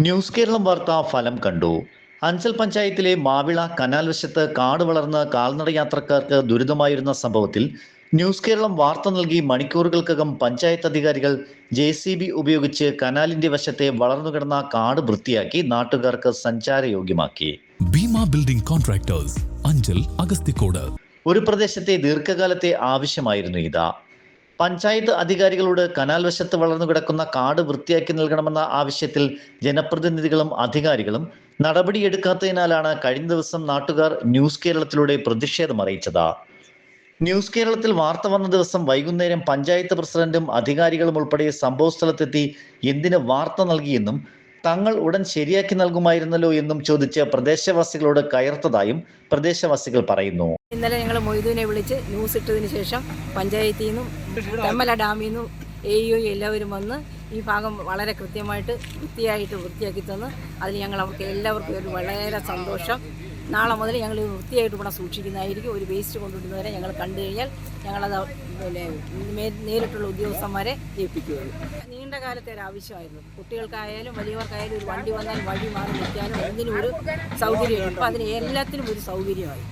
News Keralam വാർത്ത ഫലം കണ്ടു. അഞ്ചൽ പഞ്ചായത്തിലെ മാവിള കനാൽ വശത്ത് കാട് വളർന്ന് കാൽനട യാത്രക്കാർക്ക് ദുരിതമായിരുന്ന സംഭവത്തിൽ ന്യൂസ് കേരളം വാർത്ത നൽകി മണിക്കൂറുകൾക്കകം പഞ്ചായത്ത് അധികാരികൾ ജെ സി ബി ഉപയോഗിച്ച് കനാലിന്റെ വശത്തെ വളർന്നു കിടന്ന കാട് വൃത്തിയാക്കി നാട്ടുകാർക്ക് സഞ്ചാരയോഗ്യമാക്കി. Bheema building contractors Anchal Agasthicode. ഒരു പ്രദേശത്തെ ദീർഘകാലത്തെ ആവശ്യമായിരുന്നു ഇത്. പഞ്ചായത്ത് അധികാരികളോട് കനാൽ വശത്ത് വളർന്നു കിടക്കുന്ന കാട് വൃത്തിയാക്കി നൽകണമെന്ന ആവശ്യത്തിൽ ജനപ്രതിനിധികളും അധികാരികളും നടപടിയെടുക്കാത്തതിനാലാണ് കഴിഞ്ഞ ദിവസം നാട്ടുകാർ ന്യൂസ് കേരളത്തിലൂടെ പ്രതിഷേധം അറിയിച്ചത്. ന്യൂസ് കേരളത്തിൽ വാർത്ത വന്ന ദിവസം വൈകുന്നേരം പഞ്ചായത്ത് പ്രസിഡന്റും അധികാരികളും ഉൾപ്പെടെ സംഭവ സ്ഥലത്തെത്തി എന്തിന് വാർത്ത നൽകിയെന്നും തങ്ങൾ ഉടൻ ശരിയാക്കി നൽകുമായിരുന്നല്ലോ എന്നും ചോദിച്ച് പ്രദേശവാസികളോട് കയർത്തതായും പ്രദേശവാസികൾ പറയുന്നു. ഇന്നലെ ഞങ്ങൾ മൊയ്തുവിനെ വിളിച്ച് ന്യൂസ് ഇട്ടതിന് ശേഷം പഞ്ചായത്തിൽ നിന്നും തെമ്മല ഡാമിൽ നിന്നും എ യു എല്ലാവരും വന്ന് ഈ ഭാഗം വളരെ കൃത്യമായിട്ട് വൃത്തിയായിട്ട് വൃത്തിയാക്കി തന്ന് അതിൽ ഞങ്ങൾ അവർക്ക് എല്ലാവർക്കും ഒരു വളരെ സന്തോഷം. നാളെ മുതൽ ഞങ്ങൾ വൃത്തിയായിട്ട് ഇവിടെ സൂക്ഷിക്കുന്നതായിരിക്കും. ഒരു വേസ്റ്റ് കൊണ്ടുവരുന്നവരെ ഞങ്ങൾ കണ്ടു കഴിഞ്ഞാൽ ഞങ്ങളത് പിന്നെ നേരിട്ടുള്ള ഉദ്യോഗസ്ഥന്മാരെ ജയിപ്പിക്കുകയുള്ളൂ നീണ്ട കാലത്തെ ഒരു ആവശ്യമായിരുന്നു. കുട്ടികൾക്കായാലും വലിയവർക്കായാലും ഒരു വണ്ടി വന്നാൽ വഴി മാറി നിൽക്കാനും എന്തിനും ഒരു സൗകര്യമുണ്ട് അപ്പോൾ അതിന് എല്ലാത്തിനും ഒരു സൗകര്യമായി.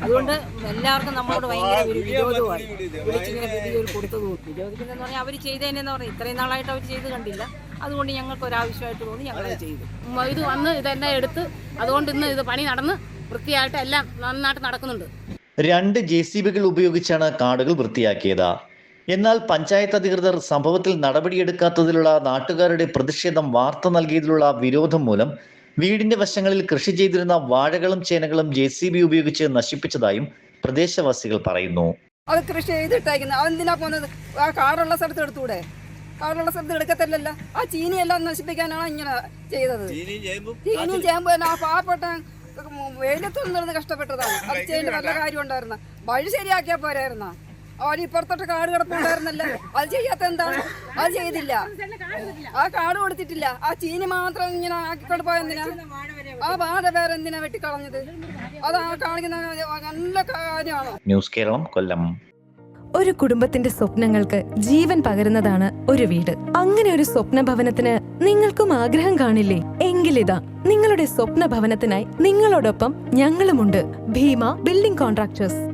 അതുകൊണ്ട് എല്ലാവർക്കും നമ്മളോട് ഭയങ്കര ഒരു വിരോധമായി വിളിച്ചിങ്ങനെ കൊടുത്തത് വിരോധിക്കുന്നതെന്ന് പറഞ്ഞാൽ അവർ ചെയ്തതിനെന്ന് പറഞ്ഞാൽ ഇത്രയും നാളായിട്ട് അവർ ചെയ്ത് കണ്ടില്ല അതുകൊണ്ട് ഞങ്ങൾക്ക് ഒരാവശ്യമായിട്ട് തോന്നി ഞങ്ങളത് ചെയ്തു ഇത് വന്ന് ഇതെല്ലാം എടുത്ത് അതുകൊണ്ട് ഇന്ന് ഇത് പണി നടന്ന് വൃത്തിയായിട്ട് എല്ലാം നന്നായിട്ട് നടക്കുന്നുണ്ട് രണ്ട് ജെ സി ബികൾ ഉപയോഗിച്ചാണ് കാടുകൾ വൃത്തിയാക്കിയത് എന്നാൽ പഞ്ചായത്ത് അധികൃതർ സംഭവത്തിൽ നടപടിയെടുക്കാത്തതിലുള്ള നാട്ടുകാരുടെ പ്രതിഷേധം വാർത്ത നൽകിയതിലുള്ള വിരോധം മൂലം വീടിന്റെ വശങ്ങളിൽ കൃഷി ചെയ്തിരുന്ന വാഴകളും ചേനകളും ജെ സി ബി ഉപയോഗിച്ച് നശിപ്പിച്ചതായും പ്രദേശവാസികൾ പറയുന്നു. അത് കൃഷി ചെയ്തിട്ടേക്കുന്നത് അതെന്തിനാ പോകുന്നത്? ആ കാടുള്ള സ്ഥലത്ത് എടുത്തൂടെ? കാടുള്ള സ്ഥലത്ത് എടുക്കത്തില്ലല്ല. ആ ചീനിയെല്ലാം നശിപ്പിക്കാനാണ് ഇങ്ങനെ ചെയ്തത്. ചീനിയും ചേമ്പും എല്ലാം ആ പാവപ്പെട്ട വെയിലത്ത് നിന്നിരുന്ന് കഷ്ടപ്പെട്ടതാണ്. അത് ചെയ്യേണ്ട നല്ല കാര്യം ഉണ്ടായിരുന്ന വഴി ശരിയാക്കിയാ പോരായിരുന്ന? അവൻ ഇപ്പുറത്തോട്ട് കാട് കിടപ്പുണ്ടായിരുന്നല്ലോ. അത് ചെയ്യാത്ത എന്താണ്? അത് ചെയ്തില്ല. ആ കാട് കൊടുത്തിട്ടില്ല. ആ ചീനി മാത്രം ഇങ്ങനെ ആക്കിക്കൊണ്ട് പോയെന്തിനാ ആ വാഴ വേറെ എന്തിനാ വെട്ടിക്കളഞ്ഞത്? അത് ആ കാണിക്കുന്ന നല്ല കാര്യമാണ്. ന്യൂസ് കേരളം കൊല്ലം. ഒരു കുടുംബത്തിന്റെ സ്വപ്നങ്ങൾക്ക് ജീവൻ പകരുന്നതാണ് ഒരു വീട്. അങ്ങനെ ഒരു സ്വപ്ന ഭവനത്തിന് നിങ്ങൾക്കും ആഗ്രഹം കാണില്ലേ? എങ്കിലിതാ നിങ്ങളുടെ സ്വപ്ന ഭവനത്തിനായി നിങ്ങളോടൊപ്പം ഞങ്ങളുമുണ്ട്. Bheema building contractors.